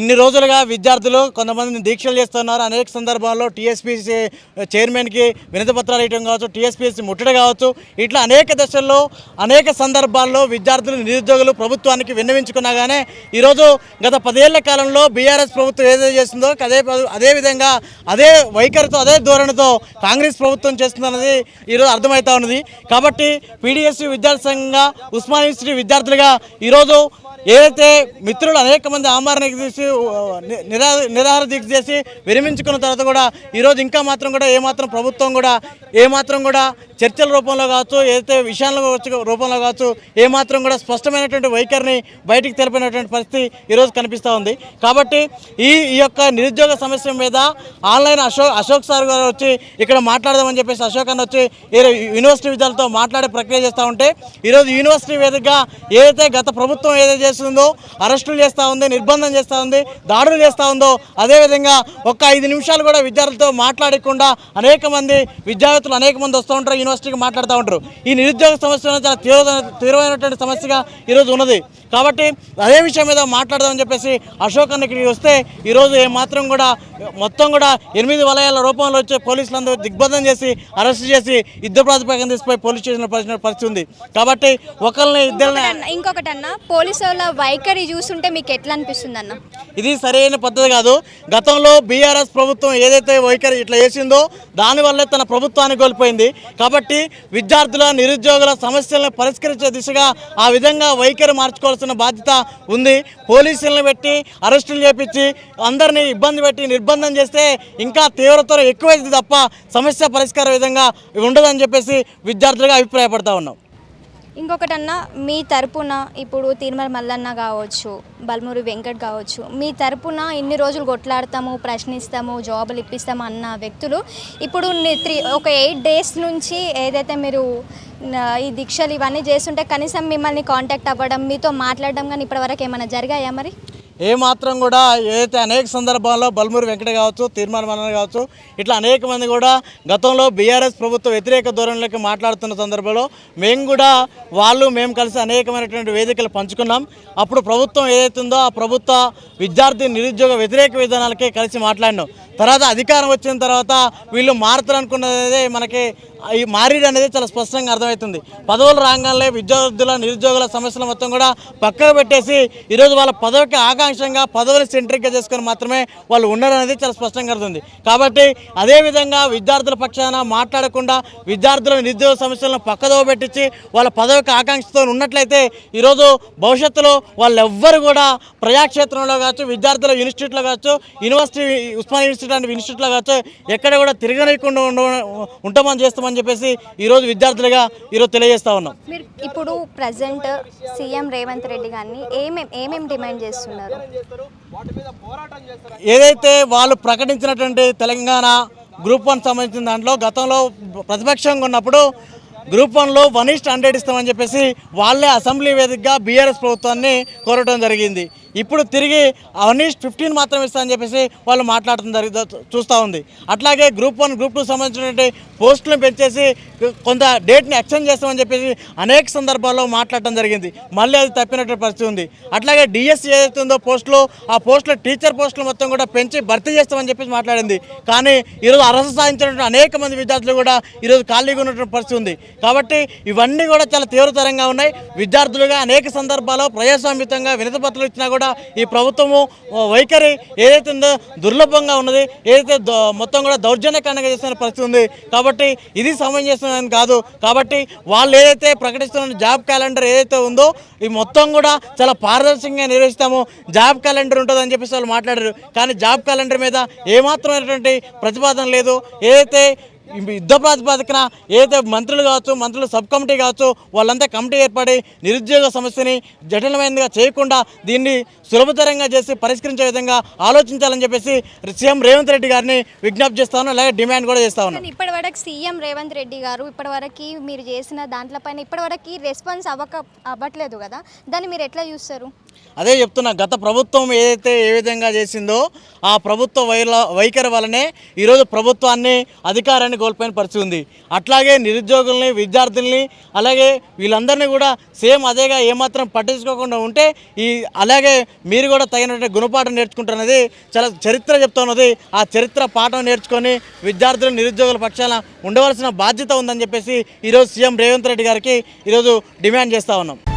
ఇన్ని రోజులుగా విద్యార్థులు కొంతమంది దీక్షలు చేస్తున్నారు. అనేక సందర్భాల్లో టీఎస్పీసీ చైర్మన్కి వినతి పత్రాలు ఇవ్వడం కావచ్చు టీఎస్పీసీ ముట్టడి కావచ్చు. ఇట్లా అనేక దశల్లో అనేక సందర్భాల్లో విద్యార్థులు నిరుద్యోగులు ప్రభుత్వానికి విన్నవించుకున్నా కానీ ఈరోజు గత పదేళ్ళ కాలంలో బీఆర్ఎస్ ప్రభుత్వం ఏదైతే చేస్తుందో అదే అదేవిధంగా అదే విధంగా అదే వైఖరితో అదే ధోరణితో కాంగ్రెస్ ప్రభుత్వం చేస్తుందన్నది ఈరోజు అర్థమవుతా ఉన్నది. కాబట్టి పీడిఎస్సీ విద్యార్థి సంఘంగా ఉస్మాన్ యూనివర్సిటీ విద్యార్థులుగా ఈరోజు ఏదైతే మిత్రులు అనేక మంది ఆమరణ తీసి నిరా నిరాహార దీక్ష చేసి విరమించుకున్న తర్వాత కూడా ఈరోజు ఇంకా మాత్రం కూడా ఏమాత్రం ప్రభుత్వం కూడా ఏమాత్రం కూడా చర్చల రూపంలో కావచ్చు ఏదైతే విషయాల వచ్చి- రూపంలో కావచ్చు ఏమాత్రం కూడా స్పష్టమైనటువంటి వైఖరిని బయటికి తెలిపినటువంటి పరిస్థితి ఈరోజు కనిపిస్తూ ఉంది. కాబట్టి ఈ ఈ యొక్క నిరుద్యోగ సమస్య మీద ఆన్లైన్ అశోక్ అశోక్ సార్ గారు వచ్చి ఇక్కడ మాట్లాడదామని చెప్పేసి అశోక్ అన్న వచ్చి యూనివర్సిటీ విద్యార్థులతో మాట్లాడే ప్రక్రియ చేస్తూ ఉంటే ఈరోజు యూనివర్సిటీ వేదికగా ఏదైతే గత ప్రభుత్వం ఏదైతే చేస్తుందో అరెస్టులు చేస్తూ ఉంది నిర్బంధం చేస్తూ ఉంది దాడులు చేస్తూ ఉందో అదేవిధంగా ఒక్క ఐదు నిమిషాలు కూడా విద్యార్థులతో మాట్లాడకుండా అనేక మంది విద్యార్థులు అనేక మంది వస్తూ ఉంటారు. యూనివర్సిటీకి మాట్లాడుతూ ఉంటారు. ఈ నిరుద్యోగ సమస్య చాలా తీవ్ర తీవ్రమైనటువంటి సమస్యగా ఈరోజు ఉన్నది. కాబట్టి అదే విషయం మీద మాట్లాడదామని చెప్పేసి అశోక్ అన్న ఇక్కడికి వస్తే ఈరోజు ఏమాత్రం కూడా మొత్తం కూడా ఎనిమిది వలయాల రూపంలో వచ్చే పోలీసులందరూ దిగ్బంధం చేసి అరెస్ట్ చేసి యుద్ధ ప్రాతిపదికన తీసుకుపోయి పోలీస్ స్టేషన్లో పరిచిన పరిస్థితి ఉంది. కాబట్టి ఒకరిని ఇద్దరిని ఇంకొకటి అన్న పోలీసు వాళ్ళ వైఖరి చూస్తుంటే మీకు ఎట్లా అనిపిస్తుంది అన్న? ఇది సరైన పద్ధతి కాదు. గతంలో బీఆర్ఎస్ ప్రభుత్వం ఏదైతే వైఖరి ఇట్లా చేసిందో దానివల్లే తన ప్రభుత్వాన్ని కోల్పోయింది. కాబట్టి విద్యార్థుల నిరుద్యోగుల సమస్యలను పరిష్కరించే దిశగా ఆ విధంగా వైఖరి మార్చుకోవాల్సిన బాధ్యత ఉంది. పోలీసులను పెట్టి అరెస్టులు చేపించి అందరినీ ఇబ్బంది పెట్టి నిర్బంధం చేస్తే ఇంకా తీవ్రతరం ఎక్కువైంది తప్ప సమస్య పరిష్కార విధంగా ఉండదని చెప్పేసి విద్యార్థులుగా అభిప్రాయపడతా ఉన్నాం. ఇంకొకటి అన్న మీ తరపున ఇప్పుడు తిరుమల మల్లన్న కావచ్చు బల్మూరి వెంకట్ కావచ్చు మీ తరపున ఇన్ని రోజులు కొట్లాడతాము ప్రశ్నిస్తాము జాబులు ఇప్పిస్తాము అన్న వ్యక్తులు ఇప్పుడు త్రీ ఒక ఎయిట్ డేస్ నుంచి ఏదైతే మీరు ఈ దీక్షలు ఇవన్నీ చేస్తుంటే కనీసం మిమ్మల్ని కాంటాక్ట్ అవ్వడం మీతో మాట్లాడడం కానీ ఇప్పటివరకు ఏమైనా జరిగాయా మరి? ఏ మాత్రం కూడా ఏదైతే అనేక సందర్భాల్లో బల్మూరి వెంకట కావచ్చు తీర్మాన మల్లన కావచ్చు ఇట్లా అనేక మంది కూడా గతంలో బీఆర్ఎస్ ప్రభుత్వ వ్యతిరేక ధోరణిలోకి మాట్లాడుతున్న సందర్భంలో మేము కూడా వాళ్ళు మేము కలిసి అనేకమైనటువంటి వేదికలు పంచుకున్నాం. అప్పుడు ప్రభుత్వం ఏదైతుందో ఆ ప్రభుత్వ విద్యార్థి నిరుద్యోగ వ్యతిరేక విధానాలకే కలిసి మాట్లాడినాం. తర్వాత అధికారం వచ్చిన తర్వాత వీళ్ళు మారుతారు అనుకున్నదే మనకి ఈ మారీడు అనేది చాలా స్పష్టంగా అర్థమవుతుంది. పదవులు రాగానే విద్యార్థుల నిరుద్యోగుల సమస్యలు మొత్తం కూడా పక్కకు పెట్టేసి ఈరోజు వాళ్ళ పదవికి ఆకాంక్షంగా పదవులు సెంట్రిక్గా చేసుకొని మాత్రమే వాళ్ళు ఉన్నారనేది చాలా స్పష్టంగా అర్థం కాబట్టి అదేవిధంగా విద్యార్థుల పక్షాన మాట్లాడకుండా విద్యార్థుల నిరుద్యోగ సమస్యలను పక్కదోవ పెట్టించి వాళ్ళ పదవికి ఆకాంక్షతో ఉన్నట్లయితే ఈరోజు భవిష్యత్తులో వాళ్ళెవ్వరు కూడా ప్రజాక్షేత్రంలో కావచ్చు విద్యార్థుల ఇన్స్టిట్యూట్లో కావచ్చు యూనివర్సిటీ ఉస్మాన్ యూనివర్సిటీ లాంటి ఇన్స్టిట్యూట్లో కావచ్చు ఎక్కడ కూడా తిరగనీయకుండా ఉండ ఉంటామని చేస్తామని చెప్పేసి ఈరోజు విద్యార్థులుగా ఈరోజు తెలియజేస్తా ఉన్నాం. మీరు ఇప్పుడు ప్రజెంట్ సీఎం రేవంత్ రెడ్డి గారిని ఏమేం ఏమేం డిమాండ్ చేస్తున్నారు? ఏదైతే వాళ్ళు ప్రకటించినటువంటి తెలంగాణ గ్రూప్ వన్ సంబంధించిన దాంట్లో గతంలో ప్రతిపక్షంగా ఉన్నప్పుడు గ్రూప్ వన్లో వన్ ఈస్ట్ హండ్రెడ్ ఇస్తామని చెప్పేసి వాళ్ళే అసెంబ్లీ వేదికగా బీఆర్ఎస్ ప్రభుత్వాన్ని కోరటం జరిగింది. ఇప్పుడు తిరిగి అవన్నీ ఫిఫ్టీన్ మాత్రం ఇస్తా అని చెప్పేసి వాళ్ళు మాట్లాడటం జరుగుతూ చూస్తూ ఉంది. అట్లాగే గ్రూప్ వన్ గ్రూప్ టూ సంబంధించినటువంటి పోస్టులను పెంచేసి కొంత డేట్ని ఎక్స్టెండ్ చేస్తామని చెప్పేసి అనేక సందర్భాల్లో మాట్లాడటం జరిగింది. మళ్ళీ అది తప్పినట్టు పరిస్థితి ఉంది. అట్లాగే డిఎస్సీ ఏదైతే ఉందో పోస్టులు ఆ పోస్టులు టీచర్ పోస్టులు మొత్తం కూడా పెంచి భర్తీ చేస్తామని చెప్పేసి మాట్లాడింది. కానీ ఈరోజు అర్హత సాధించినటువంటి అనేక మంది విద్యార్థులు కూడా ఈరోజు ఖాళీగా ఉన్నటువంటి పరిస్థితి ఉంది. కాబట్టి ఇవన్నీ కూడా చాలా తీవ్రతరంగా ఉన్నాయి. విద్యార్థులుగా అనేక సందర్భాల్లో ప్రజాస్వామ్యుతంగా వినతిపత్రాలు ఇచ్చినా కూడా ఈ ప్రభుత్వము వైఖరి ఏదైతే ఉందో దుర్లభంగా ఉన్నది ఏదైతే మొత్తం కూడా దౌర్జన్యకరంగా చేస్తున్న పరిస్థితి ఉంది. కాబట్టి ఇది సమంజసం కాదు. కాబట్టి వాళ్ళు ఏదైతే ప్రకటిస్తున్న జాబ్ క్యాలెండర్ ఏదైతే ఉందో ఈ మొత్తం కూడా చాలా పారదర్శకంగా నిర్వహిస్తాము. జాబ్ క్యాలెండర్ ఉంటుందని చెప్పేసి వాళ్ళు మాట్లాడారు. కానీ జాబ్ క్యాలెండర్ మీద ఏమాత్రమైనటువంటి ప్రతిపాదన లేదు. ఏదైతే యుద్ధ ప్రాతిపదికన ఏదైతే మంత్రులు కావచ్చు మంత్రులు సబ్ కమిటీ కావచ్చు వాళ్ళంతా కమిటీ ఏర్పడి నిరుద్యోగ సమస్యని జటిలమైనదిగా చేయకుండా దీన్ని సులభతరంగా చేసి పరిష్కరించే విధంగా ఆలోచించాలని చెప్పేసి సీఎం రేవంత్ రెడ్డి గారిని విజ్ఞప్తి చేస్తాను అలాగే డిమాండ్ కూడా చేస్తా ఉన్నాను ఇప్పటివరకు సీఎం రేవంత్ రెడ్డి గారు ఇప్పటివరకు మీరు చేసిన దాంట్లపైన ఇప్పటివరకు రెస్పాన్స్ అవ్వక అవ్వట్లేదు కదా. దాన్ని మీరు ఎట్లా చూస్తారు? అదే చెప్తున్నా గత ప్రభుత్వం ఏదైతే ఏ విధంగా చేసిందో ఆ ప్రభుత్వ వైల వైఖరి వలనే ఈరోజు ప్రభుత్వాన్ని అధికారాన్ని కోల్పోయిన పరిస్థితి ఉంది. అట్లాగే నిరుద్యోగుల్ని విద్యార్థుల్ని అలాగే వీళ్ళందరినీ కూడా సేమ్ అదేగా ఏమాత్రం పట్టించుకోకుండా ఉంటే ఈ అలాగే మీరు కూడా తగినటువంటి గుణపాఠం నేర్చుకుంటున్నది చాలా చరిత్ర చెప్తున్నది. ఆ చరిత్ర పాఠం నేర్చుకొని విద్యార్థులు నిరుద్యోగుల పక్షాన ఉండవలసిన బాధ్యత ఉందని చెప్పేసి ఈరోజు సీఎం రేవంత్ రెడ్డి గారికి ఈరోజు డిమాండ్ చేస్తూ ఉన్నాం.